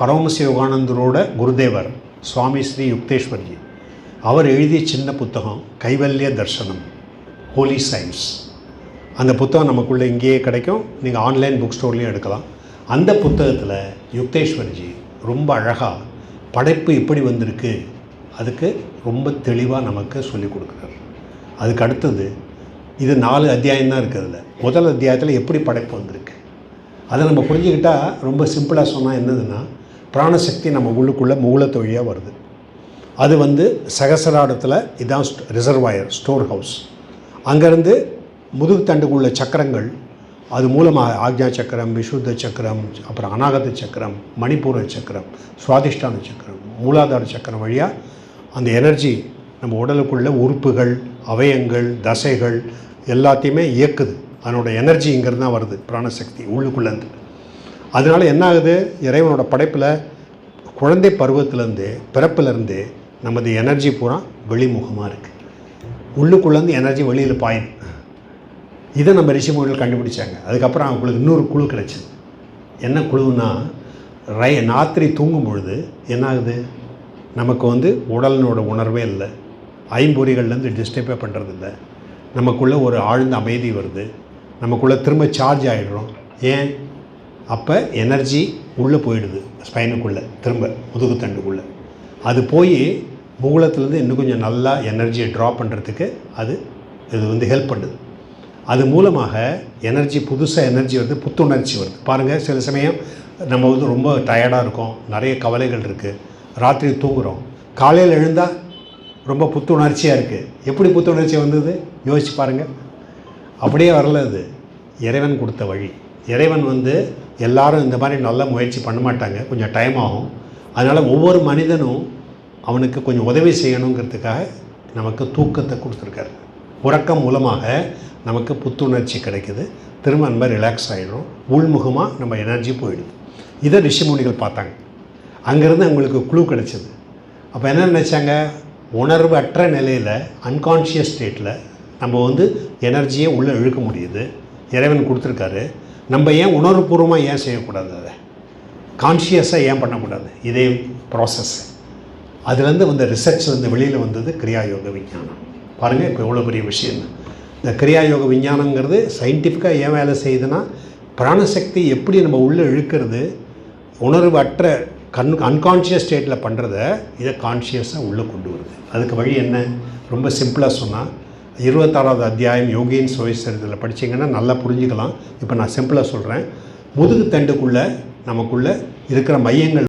பரம யோகானந்தரோட குருதேவர் சுவாமி ஸ்ரீ யுக்தேஸ்வர்ஜி அவர் எழுதிய சின்ன புத்தகம் கைவல்ய தர்சனம் ஹோலி சயின்ஸ் அந்த புத்தகம் நமக்குள்ளே இங்கேயே கிடைக்கும். நீங்கள் ஆன்லைன் புக் ஸ்டோர்லேயும் எடுக்கலாம். அந்த புத்தகத்தில் யுக்தேஸ்வர்ஜி ரொம்ப அழகாக படைப்பு எப்படி வந்திருக்கு. அதுக்கு ரொம்ப தெளிவாக நமக்கு சொல்லிக் கொடுக்குறாரு. அதுக்கு அடுத்தது இது நாலு அத்தியாயம் தான் இருக்கிறதுல முதல் அத்தியாயத்தில் எப்படி படைப்பு வந்திருக்கு. அதை நம்ம புரிஞ்சுக்கிட்டால் ரொம்ப சிம்பிளாக சொன்னால் என்னதுன்னா பிராணசக்தி நம்ம உள்ளுக்குள்ளே மூலத்தொழியாக வருது. அது வந்து சகசராடத்தில் இதான் ரிசர்வாயர் ஸ்டோர் ஹவுஸ் அங்கேருந்து முதுகு தண்டுக்குள்ள சக்கரங்கள் அது மூலமாக ஆக்ஞா சக்கரம் விசுத்த சக்கரம் அப்புறம் அநாகத சக்கரம் மணிப்பூர சக்கரம் சுவாதிஷ்டான சக்கரம் மூலாதார சக்கரம் வழியாக அந்த எனர்ஜி நம்ம உடலுக்குள்ள உறுப்புகள் அவயங்கள் தசைகள் எல்லாத்தையுமே இயக்குது. அதனோட எனர்ஜி இங்கேருந்து தான் வருது பிராணசக்தி உள்ளுக்குள்ளேருந்து அதனால என்ன ஆகுது இறைவனோட படைப்பில் குழந்தை பருவத்திலேருந்து பிறப்பிலேருந்து நமது எனர்ஜி பூரா வெளிமுகமாக இருக்குது உள்ளுக்குள்ளேருந்து எனர்ஜி வெளியில் பாயுது இதை நம்ம ரிஷிமொழிகள் கண்டுபிடிச்சாங்க. அதுக்கப்புறம் அவங்களுக்கு இன்னொரு குழு கிடச்சிது. என்ன குழுன்னா ரை ராத்திரி தூங்கும் பொழுது என்ன ஆகுது நமக்கு வந்து உடலினோட உணர்வே இல்லை. ஐம்பொறிகள்லேருந்து டிஸ்டர்பே பண்ணுறது இல்லை. நமக்குள்ளே ஒரு ஆழ்ந்த அமைதி வருது. நமக்குள்ளே திரும்ப சார்ஜ் ஆகிடுறோம் ஏன்? அப்போ எனர்ஜி உள்ளே போயிடுது ஸ்பைனுக்குள்ளே திரும்ப முதுகுத்தண்டுக்குள்ளே அது போய் மூலத்துலேருந்து இன்னும் கொஞ்சம் நல்லா எனர்ஜியை ட்ரா பண்ணுறதுக்கு அது இது வந்து ஹெல்ப் பண்ணுது. அது மூலமாக எனர்ஜி புதுசாக எனர்ஜி வருது புத்துணர்ச்சி வருது. பாருங்கள் சில சமயம் நம்ம வந்து ரொம்ப டயர்டாக இருக்கோம் நிறைய கவலைகள் இருக்குது ராத்திரி தூங்குகிறோம் காலையில் எழுந்தால் ரொம்ப புத்துணர்ச்சியாக இருக்குது எப்படி புத்துணர்ச்சி வந்தது? யோசிச்சு பாருங்கள் அப்படியே வரல அது. இறைவன் கொடுத்த வழி. இறைவன் வந்து எல்லாரும் இந்த மாதிரி நல்ல முயற்சி பண்ண மாட்டாங்க. கொஞ்சம் டைம் ஆகும். அதனால் ஒவ்வொரு மனிதனும் அவனுக்கு கொஞ்சம் உதவி செய்யணுங்கிறதுக்காக நமக்கு தூக்கத்தை கொடுத்துருக்காரு. உறக்கம் மூலமாக நமக்கு புத்துணர்ச்சி கிடைக்குது. திரும்ப நம்ம ரிலாக்ஸ் ஆகிடும் உள்முகமாக நம்ம எனர்ஜி போயிடுது. இதை ரிஷிமுனிகள் பார்த்தாங்க. அங்கேருந்து அவங்களுக்கு குழு கிடச்சிது. அப்போ என்ன நினச்சாங்க? உணர்வு அற்ற நிலையில் அன்கான்ஷியஸ் ஸ்டேட்டில் நம்ம வந்து எனர்ஜியை உள்ளே இழுக்க முடியுது. இறைவன் கொடுத்துருக்காரு. நம்ம ஏன் உணர்வுபூர்வமாக ஏன் செய்யக்கூடாது அதை? கான்ஷியஸாக ஏன் பண்ணக்கூடாது? இதே ப்ராசஸ் அதுலேருந்து வந்த ரிசர்ச் வந்து வெளியில் வந்தது கிரியாயோக விஞ்ஞானம். பாருங்கள் இப்போ எவ்வளோ பெரிய விஷயம். இந்த கிரியாயோக விஞ்ஞானங்கிறது சயின்டிஃபிக்காக ஏன் வேலை செய்யுதுன்னா பிராணசக்தி எப்படி நம்ம உள்ளே இழுக்கிறது உணர்வு அற்ற கண் அன்கான்ஷியஸ் ஸ்டேட்டில் பண்ணுறத இதை கான்ஷியஸாக உள்ளே கொண்டு வருது. அதுக்கு வழி என்ன? ரொம்ப சிம்பிளாக சொன்னால் இருபத்தாறாவது அத்தியாயம் யோகியின் சுயசரித்தில் படிச்சீங்கன்னா நல்லா புரிஞ்சுக்கலாம். இப்போ நான் சிம்பிளாக சொல்கிறேன் முதுகு தண்டுக்குள்ளே நமக்குள்ளே இருக்கிற மையங்கள்